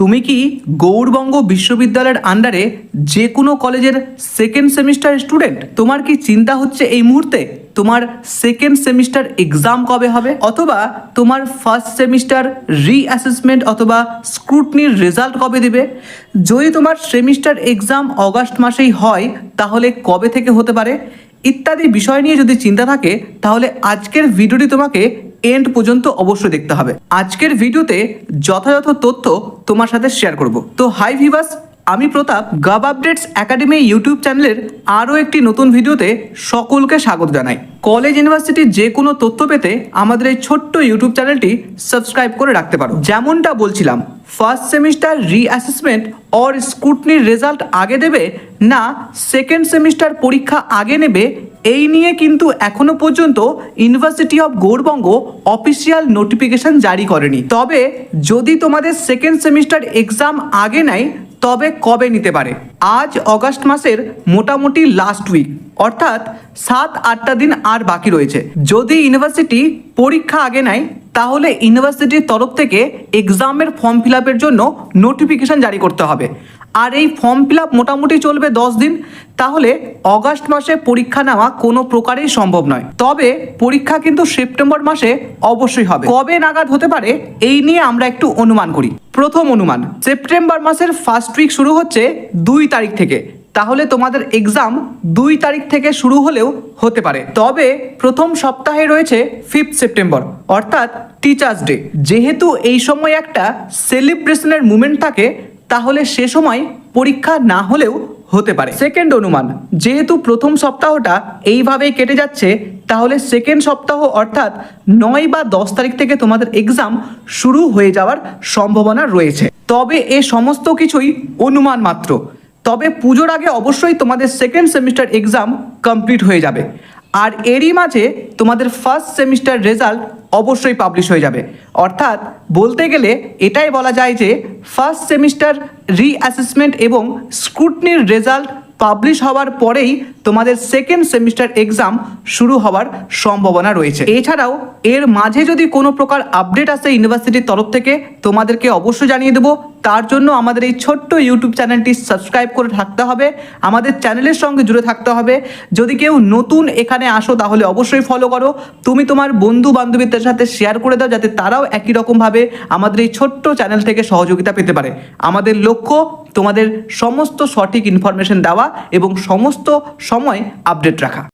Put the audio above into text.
তুমি কি গৌরবঙ্গ বিশ্ববিদ্যালয়ের আন্ডারে যে কোনো কলেজের সেকেন্ড সেমিস্টার স্টুডেন্ট তোমার কি চিন্তা হচ্ছে এই মুহূর্তে? তোমার সেকেন্ড সেমিস্টার এক্সাম কবে হবে? অথবা তোমার ফার্স্ট সেমিস্টার রিঅ্যাসেসমেন্ট অথবা স্ক্রুটনির রেজাল্ট কবে দিবে? যদি তোমার সেমিস্টার এক্সাম অগাস্ট মাসেই হয়, তাহলে কবে থেকে হতে পারে? ইত্যাদি বিষয় নিয়ে যদি চিন্তা থাকে, তাহলে আজকের ভিডিওটি তোমাকে এন্ড পর্যন্ত অবশ্যই দেখতে হবে। আজকের ভিডিওতে যথাযথ তথ্য তোমার সাথে শেয়ার করব। তো হাই ভিভাস আমি প্রতাপ গাব আপডেটস একাডেমি ইউটিউব চ্যানেলের আরও একটি নতুন ভিডিওতে সকলকে স্বাগত জানাই। কলেজ ইউনিভার্সিটির যে কোনো তথ্য পেতে আমাদের এই ছোট্ট ইউটিউব চ্যানেলটি সাবস্ক্রাইব করে রাখতে পারো। যেমনটা বলছিলাম ফার্স্ট সেমিস্টার রিঅ্যাসেসমেন্ট অর স্কুটনির রেজাল্ট আগে দেবে না সেকেন্ড সেমিস্টার পরীক্ষা আগে নেবে এই নিয়ে কিন্তু এখনও পর্যন্ত university of Gourbanga official notification জারি করেনি। তবে যদি তোমাদের সেকেন্ড সেমিস্টার এক্সাম আগে নেয়, তবে কবে নিতে পারে? আজ অগাস্ট মাসের মোটামুটি লাস্ট উইক অর্থাৎ সাত আটটা দিন আর বাকি রয়েছে। যদি ইউনিভার্সিটি পরীক্ষা আগে নেয়, তাহলে ইউনিভার্সিটির তরফ থেকে এক্সামের ফর্ম ফিল জন্য নোটিফিকেশন জারি করতে হবে। আর এই ফর্ম ফিল আপ মোটামুটি চলবে দশ দিন, তাহলে অগাস্ট মাসে পরীক্ষা নেওয়া কোনো প্রকারেই সম্ভব নয়। তবে পরীক্ষা কিন্তু সেপ্টেম্বর মাসে অবশ্যই হবে। কবে নাগাদ হতে পারে, এই নিয়ে আমরা একটু অনুমান করি। প্রথম অনুমান, সেপ্টেম্বর মাসের ফার্স্ট উইক শুরু হচ্ছে দুই তারিখ থেকে। তাহলে তোমাদের এক্সাম দুই তারিখ থেকে শুরু হলেও হতে পারে। তবে প্রথম সপ্তাহে রয়েছে ফিফথ সেপ্টেম্বর, অর্থাৎ টিচার্স ডে যেহেতু এই সময় একটা সেলিব্রেশনের মুমেন্ট থাকে তাহলে সে সময় পরীক্ষা না হলেও হতে পারে। সেকেন্ড অনুমান, যেহেতু প্রথম সপ্তাহটা এইভাবেই কেটে যাচ্ছে, তাহলে সেকেন্ড সপ্তাহ অর্থাৎ নয় বা দশ তারিখ থেকে তোমাদের এক্সাম শুরু হয়ে যাওয়ার সম্ভাবনা রয়েছে। তবে এ সমস্ত কিছুই অনুমান মাত্র। তবে পুজোর আগে অবশ্যই তোমাদের সেকেন্ড সেমিস্টার এক্সাম কমপ্লিট হয়ে যাবে। আর এরই মাঝে তোমাদের ফার্স্ট সেমিস্টার রেজাল্ট অবশ্যই পাবলিশ হয়ে যাবে। অর্থাৎ বলতে গেলে এটাই বলা যায় যে ফার্স্ট সেমিস্টার রিঅ্যাসেসমেন্ট এবং স্ক্রুটনির রেজাল্ট পাবলিশ হওয়ার পরেই তোমাদের সেকেন্ড সেমিস্টার এক্সাম শুরু হওয়ার সম্ভাবনা রয়েছে। এছাড়াও এর মাঝে যদি কোনো প্রকার আপডেট আসে ইউনিভার্সিটির তরফ থেকে, তোমাদেরকে অবশ্যই জানিয়ে দেবো তার জন্য আমাদের এই ছোট্ট ইউটিউব চ্যানেলটি সাবস্ক্রাইব করে থাকতে হবে, আমাদের চ্যানেলের সঙ্গে জুড়ে থাকতে হবে। যদি কেউ নতুন এখানে আসো, তাহলে অবশ্যই ফলো করো। তুমি তোমার বন্ধু বান্ধবীদের সাথে শেয়ার করে দাও, যাতে তারাও একই রকমভাবে আমাদের এই ছোট্ট চ্যানেল থেকে সহযোগিতা পেতে পারে। আমাদের লক্ষ্য, তোমাদের সমস্ত সঠিক ইনফরমেশন দেওয়া এবং সমস্ত সময় আপডেট রাখা।